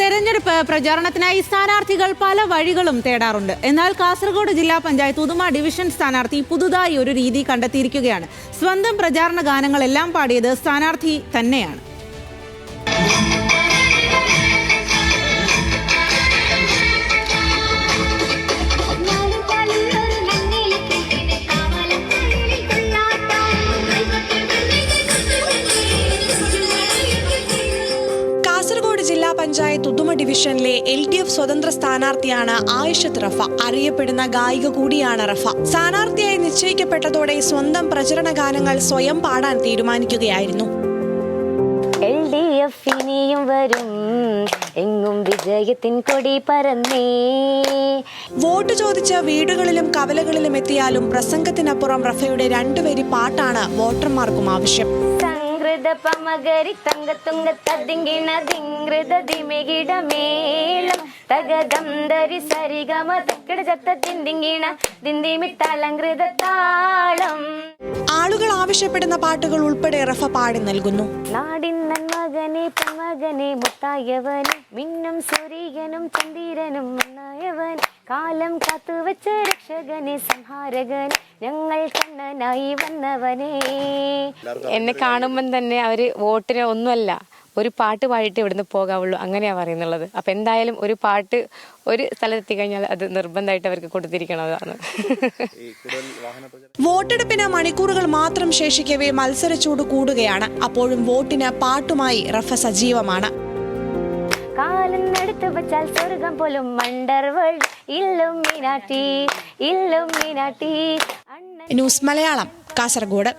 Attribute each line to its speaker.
Speaker 1: തെരഞ്ഞെടുപ്പ് പ്രചാരണത്തിനായി സ്ഥാനാർത്ഥികൾ പല വഴികളും തേടാറുണ്ട്. എന്നാൽ കാസർഗോഡ് ജില്ലാ പഞ്ചായത്ത് ഉദുമ ഡിവിഷൻ സ്ഥാനാർത്ഥി പുതുതായി ഒരു രീതി കണ്ടെത്തിയിരിക്കുകയാണ്. സ്വന്തം പ്രചാരണ ഗാനങ്ങളെല്ലാം പാടിയത് സ്ഥാനാർത്ഥി തന്നെയാണ്.
Speaker 2: ജില്ലാ പഞ്ചായത്ത് ഉദുമ ഡിവിഷനിലെ എൽ ഡി എഫ് സ്വതന്ത്ര സ്ഥാനാർത്ഥിയാണ് ആയിഷത്ത് റഫ. അറിയപ്പെടുന്ന ഗായിക കൂടിയാണ് റഫ. സ്ഥാനാർത്ഥിയായി നിശ്ചയിക്കപ്പെട്ടതോടെ സ്വന്തം പ്രചരണ ഗാനങ്ങൾ സ്വയം പാടാൻ തീരുമാനിക്കുകയായിരുന്നു.
Speaker 3: എൽ ഡി എഫ് ഇനിയും വരും. എങ്ങും വിജയത്തിൻ കൊടി പരന്നേ.
Speaker 2: വോട്ട് ചോദിച്ച വീടുകളിലും കവലകളിലും എത്തിയാലും പ്രസംഗത്തിനപ്പുറം റഫയുടെ രണ്ടുപേരി പാട്ടാണ് വോട്ടർമാർക്കും ആവശ്യം.
Speaker 3: സംഘൃത തങ്ക തുങ്ക ദിമികിട മേളം. തകദം ധരി സരിഗമ തക്കട ചത്ത തിന്തിങ്കിണ ദിന്തിമിട്ടലങ്കൃത താളം.
Speaker 2: ആളുകൾ ആവശ്യപ്പെടുന്ന പാട്ടുകൾ ഉൾപ്പെടെ റഫ പാടി നൽകുന്നു.
Speaker 3: നാടിൻ നന്മകനെ പമകനെ മുത്തായവനും മിന്നും സൂര്യനും ചന്ദ്രനും കാലം കാത്തുവച്ച രക്ഷകനെ സംഹാരകൻ ഞങ്ങൾ കണ്ണനായി വന്നവനെ. എന്നെ കാണുമ്പം തന്നെ അവർ വോട്ടിന് ഒന്നുമല്ല ഒരു പാട്ട് പാടിയിട്ട് ഇവിടുന്ന് പോകാവുള്ളൂ. അങ്ങനെയാ പറയുന്നുള്ളത്. അപ്പൊ എന്തായാലും ഒരു പാട്ട് ഒരു സ്ഥലത്തെത്തി കഴിഞ്ഞാൽ അത് നിർബന്ധമായിട്ട് അവർക്ക് കൊടുത്തിരിക്കണതാണ്.
Speaker 2: വോട്ടെടുപ്പിന് മണിക്കൂറുകൾ മാത്രം ശേഷിക്കവേ മത്സരച്ചൂട് കൂടുകയാണ്. അപ്പോഴും വോട്ടിന് പാട്ടുമായി റഫ സജീവമാണ്.
Speaker 3: കാലം എടുത്തു വെച്ചാൽ സ്വർഗം പോലും മണ്ടർ വേൾഡ് ഇല്ലും മിനാട്ടി ഇല്ലും മിനാട്ടി
Speaker 2: ന്യൂസ് മലയാളം കാസർഗോഡ്.